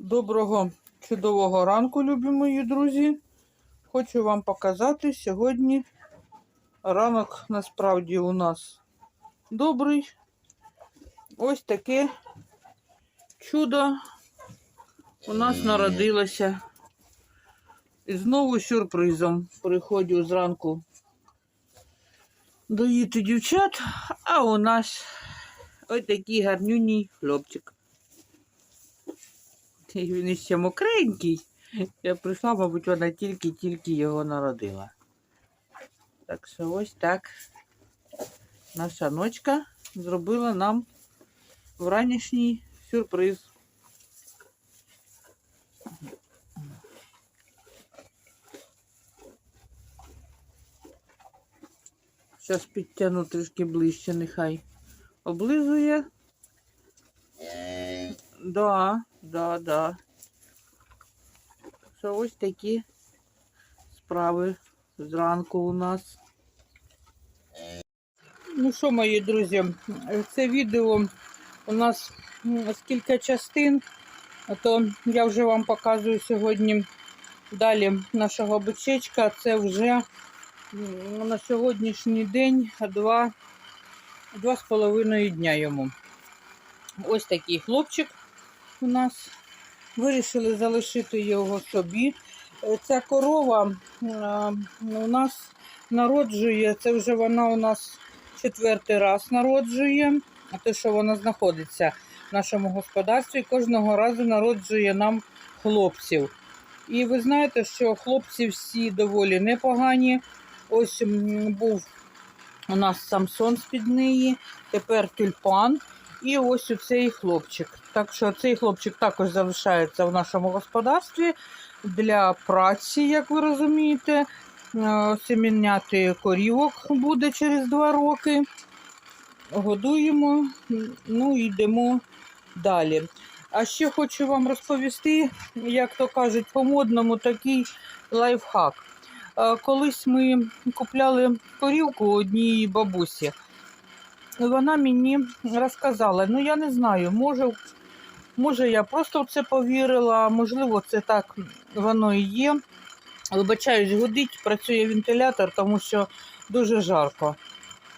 Доброго чудового ранку, любі мої друзі. Хочу вам показати сьогодні ранок насправді у нас добрий. Ось таке чудо у нас народилося. І знову сюрпризом приходжу зранку доїти дівчат, а у нас ось такий гарнюній хлопчик. І Він ще мокренький. Я прийшла, мабуть, вона тільки-тільки його народила. Так що ось так наша ночка зробила нам вранішній сюрприз. Зараз підтягну трішки ближче, нехай облизує. Да, да, да. Що ось такі справи зранку у нас. Ну що, мої друзі, це відео у нас з кілька частин, то я вже вам показую сьогодні далі нашого бичечка. Це вже на сьогоднішній день два, два з половиною дня йому. Ось такий хлопчик у нас. Вирішили залишити його собі. Е, Ця корова е, у нас народжує, це вже вона у нас четвертий раз народжує, те, що вона знаходиться в нашому господарстві, кожного разу народжує нам хлопців. І ви знаєте, що хлопці всі доволі непогані. Ось був у нас Самсон з-під неї, тепер тюльпан. І ось оцей хлопчик. Так що цей хлопчик також залишається в нашому господарстві для праці, як ви розумієте. Е, Семеняти корівок буде через два роки. Годуємо, ну і йдемо далі. А ще хочу вам розповісти, як то кажуть, по-модному такий лайфхак. Е, Колись ми купляли корівку у одній бабусі. Вона мені розказала, ну я не знаю, може, може я просто в це повірила, можливо, це так воно і є. Вибачаюсь, гудить, працює вентилятор, тому що дуже жарко.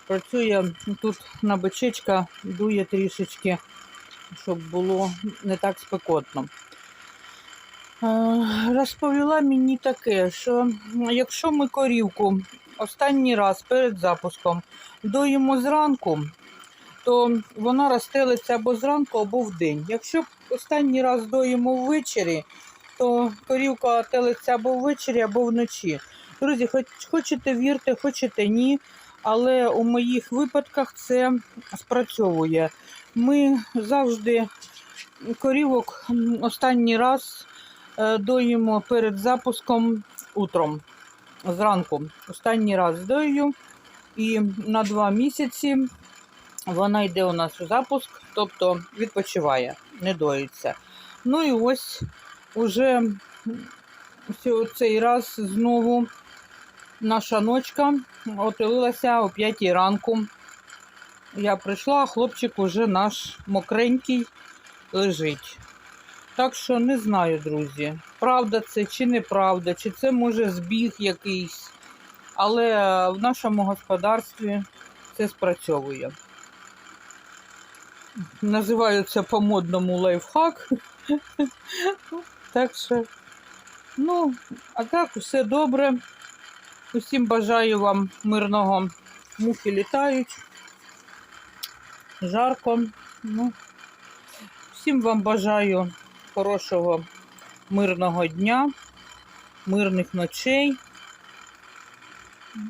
Працює тут на бичечка, дує трішечки, щоб було не так спекотно. Е, Розповіла мені таке, що якщо ми корівку останній раз перед запуском доїмо зранку, то вона розстелиться або зранку, або вдень. Якщо останній раз доїмо ввечері, то корівка телиться або ввечері, або вночі. Друзі, хоч хочете вірте, хочете ні, але у моїх випадках це спрацьовує. Ми завжди корівок останній раз е, доїмо перед запуском утром. Зранку. Останній раз дою. І на два місяці вона йде у нас у запуск, тобто відпочиває, не доїться. Ну і ось уже цей раз знову наша ночка отелилася о 5 ранку. Я прийшла, а хлопчик уже наш мокренький лежить. Так що не знаю, друзі, правда це чи неправда, чи це може збіг якийсь. Але в нашому господарстві це спрацьовує. Називаю це по-модному лайфхак. Так що, ну, а так, все добре. Усім бажаю вам мирного мухи літають. Жарко. Ну, всім вам бажаю хорошого мирного дня, мирних ночей.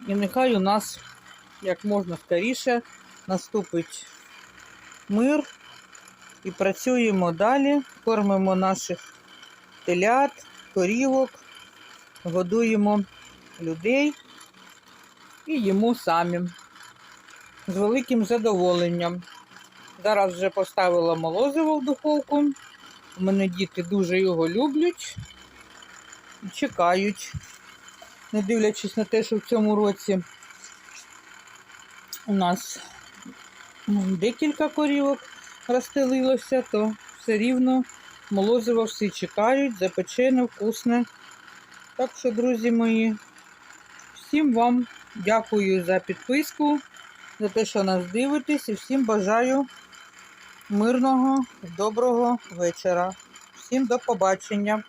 І нехай у нас як можна скоріше наступить мир і працюємо далі, кормимо наших телят, корівок, годуємо людей і їмо самі з великим задоволенням. Зараз вже поставила молозиво в духовку. У мене діти дуже його люблять і чекають, не дивлячись на те, що в цьому році у нас декілька корівок розстелилося, то все рівно Молозиво всі чекають, запечене, вкусне. Так що, друзі мої, всім вам дякую за підписку, за те, що нас дивитесь, і всім бажаю мирного, доброго вечора. Всім до побачення.